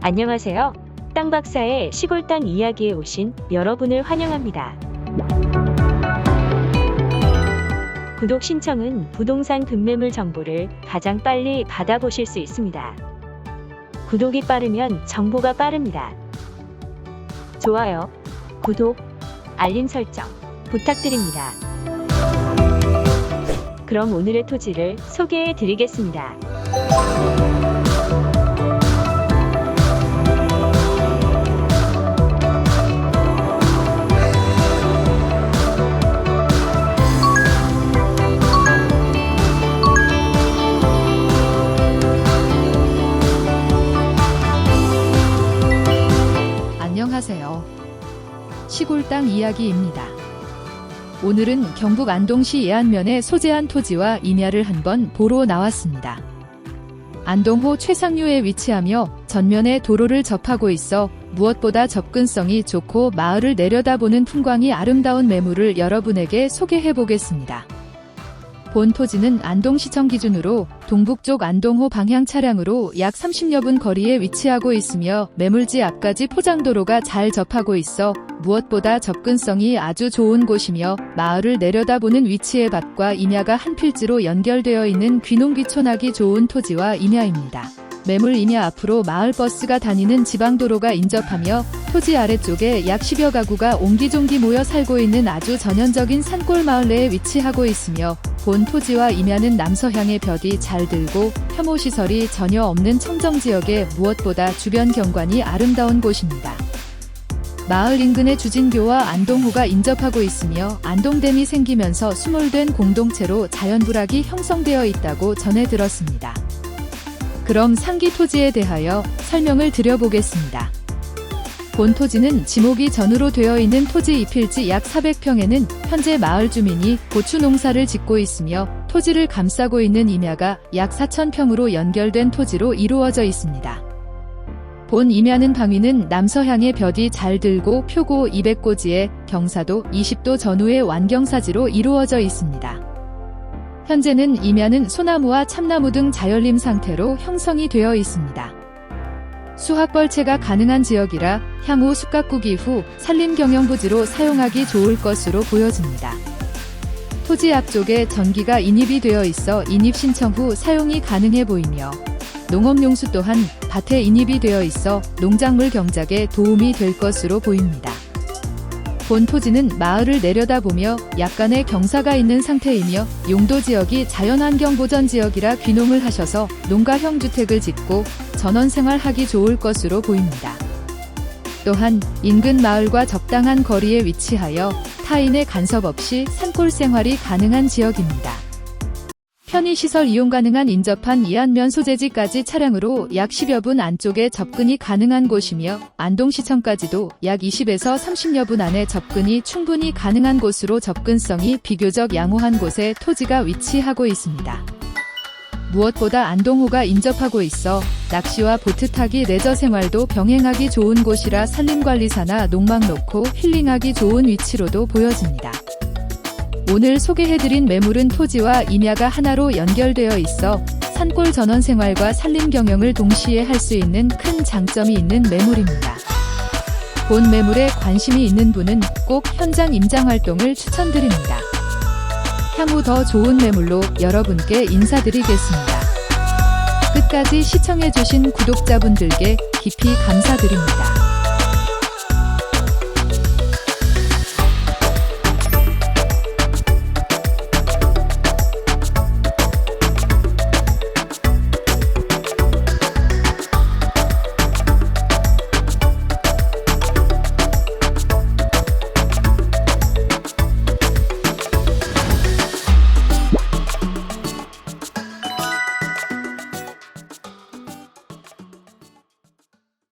안녕하세요. 땅 박사의 시골 땅 이야기에 오신 여러분을 환영합니다. 구독 신청은 부동산 급매물 정보를 가장 빨리 받아보실 수 있습니다. 구독이 빠르면 정보가 빠릅니다. 좋아요, 구독, 알림 설정 부탁드립니다. 그럼 오늘의 토지를 소개해 드리겠습니다. 시골 땅 이야기입니다. 오늘은 경북 안동시 예안면에 소재한 토지와 임야를 한번 보러 나왔습니다. 안동호 최상류에 위치하며 전면에 도로를 접하고 있어 무엇보다 접근성이 좋고 마을을 내려다보는 풍광이 아름다운 매물을 여러분에게 소개해 보겠습니다. 본 토지는 안동시청 기준으로 동북쪽 안동호 방향 차량으로 약 30여 분 거리에 위치하고 있으며 매물지 앞까지 포장도로가 잘 접하고 있어 무엇보다 접근성이 아주 좋은 곳이며 마을을 내려다보는 위치의 밭과 임야가 한 필지로 연결되어 있는 귀농귀촌하기 좋은 토지와 임야입니다. 매물 임야 앞으로 마을 버스가 다니는 지방도로가 인접하며 토지 아래쪽에 약 10여 가구가 옹기종기 모여 살고 있는 아주 전형적인 산골 마을 내에 위치하고 있으며 본 토지와 임야는 남서향의 볕이 잘 들고 혐오시설이 전혀 없는 청정지역에 무엇보다 주변 경관이 아름다운 곳입니다. 마을 인근에 주진교와 안동호가 인접하고 있으며 안동댐이 생기면서 수몰된 공동체로 자연불악이 형성되어 있다고 전해 들었습니다. 그럼 상기 토지에 대하여 설명을 드려보겠습니다. 본 토지는 지목이 전으로 되어 있는 토지 이필지 약 400평에는 현재 마을 주민이 고추 농사를 짓고 있으며 토지를 감싸고 있는 임야가 약 4,000평으로 연결된 토지로 이루어져 있습니다. 본 임야는 방위는 남서향의 볕이 잘 들고 표고 200고지에 경사도 20도 전후의 완경사지로 이루어져 있습니다. 현재는 임야는 소나무와 참나무 등 자연림 상태로 형성이 되어 있습니다. 수확벌채가 가능한 지역이라 향후 숲가꾸기 후 산림경영부지로 사용하기 좋을 것으로 보여집니다. 토지 앞쪽에 전기가 인입이 되어 있어 인입 신청 후 사용이 가능해 보이며 농업용수 또한 밭에 인입이 되어 있어 농작물 경작에 도움이 될 것으로 보입니다. 본 토지는 마을을 내려다보며 약간의 경사가 있는 상태이며 용도 지역이 자연환경 보전 지역이라 귀농을 하셔서 농가형 주택을 짓고 전원 생활하기 좋을 것으로 보입니다. 또한 인근 마을과 적당한 거리에 위치하여 타인의 간섭 없이 산골 생활이 가능한 지역입니다. 편의시설 이용 가능한 인접한 이안면 소재지까지 차량으로 약 10여 분 안쪽에 접근이 가능한 곳이며 안동시청까지도 약 20에서 30여 분 안에 접근이 충분히 가능한 곳으로 접근성이 비교적 양호한 곳에 토지가 위치하고 있습니다. 무엇보다 안동호가 인접하고 있어 낚시와 보트 타기 레저 생활도 병행하기 좋은 곳이라 산림관리사나 농막 놓고 힐링하기 좋은 위치로도 보여집니다. 오늘 소개해드린 매물은 토지와 임야가 하나로 연결되어 있어 산골 전원 생활과 산림 경영을 동시에 할 수 있는 큰 장점이 있는 매물입니다. 본 매물에 관심이 있는 분은 꼭 현장 임장 활동을 추천드립니다. 향후 더 좋은 매물로 여러분께 인사드리겠습니다. 끝까지 시청해주신 구독자분들께 깊이 감사드립니다.